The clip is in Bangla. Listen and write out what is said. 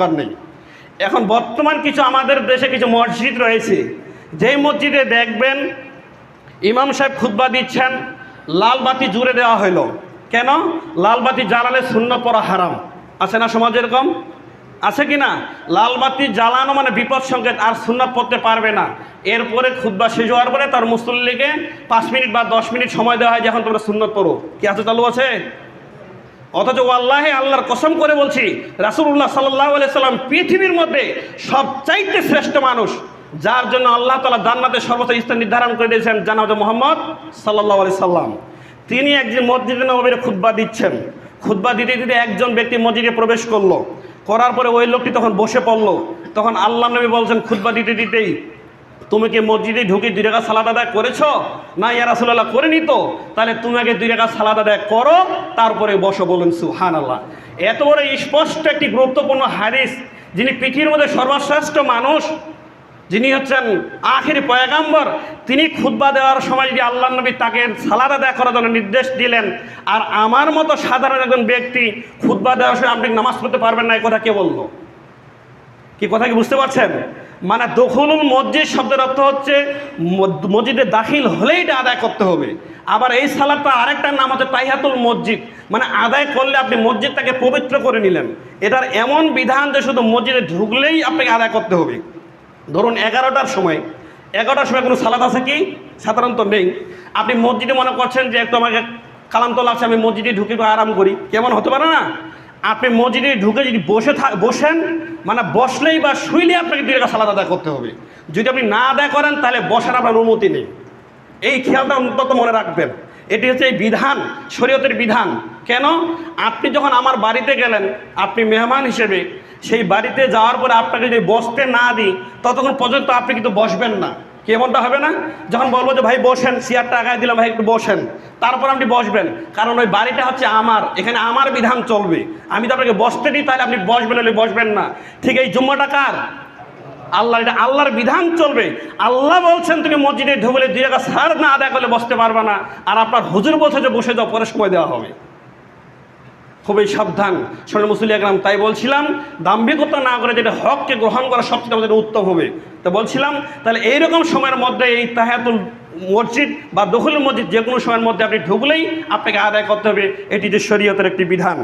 দরকার নেই। এখন বর্তমান কিছু আমাদের দেশে কিছু মসজিদ রয়েছে। যেই মসজিদে দেখবেন ইমাম সাহেব খুতবা দিচ্ছেন, লাল বাতি জুড়ে দেওয়া হইল। কেন? লাল বাতি জ্বালালে শূন্য পড়া হারাম। আছে না সমাজ এরকম? আছে কি না? লাল বাতি জ্বালানো মানে বিপদ সংকেত, আর শূন্য পড়তে পারবে না। এরপরে খুদ্া শেষ হওয়ার পরে তার মুসল্লিকে পাঁচ মিনিট বা দশ মিনিট সময় দেওয়া হয় যখন তোমরা শূন্য পড়ো। কি আছে চালু আছে? অথচ আল্লাহে আল্লাহর কসম করে বলছি রাসুল্লাহ সাল্লাহ সাল্লাম পৃথিবীর মধ্যে সবচাইতে শ্রেষ্ঠ মানুষ, যার জন্য আল্লাহ তালা জান্নাতে সর্বোচ্চ স্থান নির্ধারণ করে দিয়েছেন জানাজ মোহাম্মদ সাল্লাহ আলি সাল্লাম। তিনি একজন মসজিদে নবীর খুদ্া দিচ্ছেন। খুদ্া দিতে দিতে একজন ব্যক্তি মসজিদে প্রবেশ করল। করার পরে ওই লোকটি তখন বসে পড়ল। তখন আল্লাহ নবী বলছেন খুদ্া দিতে দিতেই তুমি কি মসজিদে ঢুকে দুই টাকা সালাদ আদায় করেছ? না ইয়ারাসুল্লাহ করে নিত তাহলে তুমি আগে দুই টাকা সালাদ আদায় করো, তারপরে বসো বলুন সুহান আল্লাহ এত বড় স্পষ্ট একটি গুরুত্বপূর্ণ হাদিস, যিনি পৃথিবীর মধ্যে সর্বশ্রেষ্ঠ মানুষ, যিনি হচ্ছেন আখিরি পয়গাম্বর, তিনি খুদ্া দেওয়ার সময় যদি আল্লাহ নবী তাকে সালাদ আদায় করার জন্য নির্দেশ দিলেন, আর আমার মতো সাধারণ একজন ব্যক্তি খুদ্া দেওয়ার সময় আপনি নামাজ পড়তে পারবেন না, এই কথা কে বলল? কি কথা কি বুঝতে পারছেন? মানে দখলুল মসজিদ শব্দের অর্থ হচ্ছে মসজিদে দাখিল হলেই এটা আদায় করতে হবে। আবার এই সালাদটা আরেকটা নাম হচ্ছে তাইহাতুল মসজিদ। মানে আদায় করলে আপনি মসজিদটাকে পবিত্র করে নিলেন। এটার এমন বিধান যে শুধু মসজিদে ঢুকলেই আপনাকে আদায় করতে হবে। ধরুন এগারোটার সময়। এগারোটার সময় কোনো সালাদ আছে কি? সাধারণত নেই। আপনি মসজিদে মনে করছেন যে একটু আমাকে কালান্ত লাগছে আমি মসজিদে ঢুকে আরাম করি। কেমন হতে পারে না? আপনি মসজিদে ঢুকে যদি বসে বসেন মানে বসলেই বা শুইলেই আপনাকে দুই টাকা সালাদ আদায় করতে হবে। যদি আপনি না আদায় করেন, তাহলে বসার আপনার অনুমতি নেই। এই খেয়ালটা অন্তত মনে রাখবেন। এটি হচ্ছে এই বিধান, শরীয়তের বিধান। কেন? আপনি যখন আমার বাড়িতে গেলেন, আপনি মেহমান হিসেবে, সেই বাড়িতে যাওয়ার পরে আপনাকে যদি বসতে না দিই, ততক্ষণ পর্যন্ত আপনি কিন্তু বসবেন না। কি এমনটা হবে না? যখন বলব যে, ভাই, বসেন চেয়ারটা আগায় দিলাম, ভাই, একটু বসেন। তারপর আপনি বসবেন। কারণ ওই বাড়িটা হচ্ছে আমার, এখানে আমার বিধান চলবে। আমি তো আপনাকে বসতে দিই, তাহলে আপনি বসবেন হলে বসবেন না। ঠিক এই জুম্মাটা কার? আল্লাহ, এটা আল্লাহর বিধান চলবে। আল্লাহ বলছেন, তুমি মসজিদে ঢুকলে দুই টাকা সার না আদায় করলে বসতে পারবে না। আর আপনার হুজুর বলছে যে, বসে যাও, পরে সময় দেওয়া হবে। খুবই সাবধান। সোনার মুসুলি একরাম তাই বলছিলাম, দাম্ভিকতা না করে যেটা হককে গ্রহণ করা সবচেয়ে আমাদের উত্তম হবে। তো বলছিলাম, তাহলে এইরকম সময়ের মধ্যে এই তাহাতুল মসজিদ বা দখল মসজিদ যে কোনো সময়ের মধ্যে আপনি ঢুকলেই আপনাকে আদায় করতে হবে। এটি যে শরীয়তের একটি বিধান।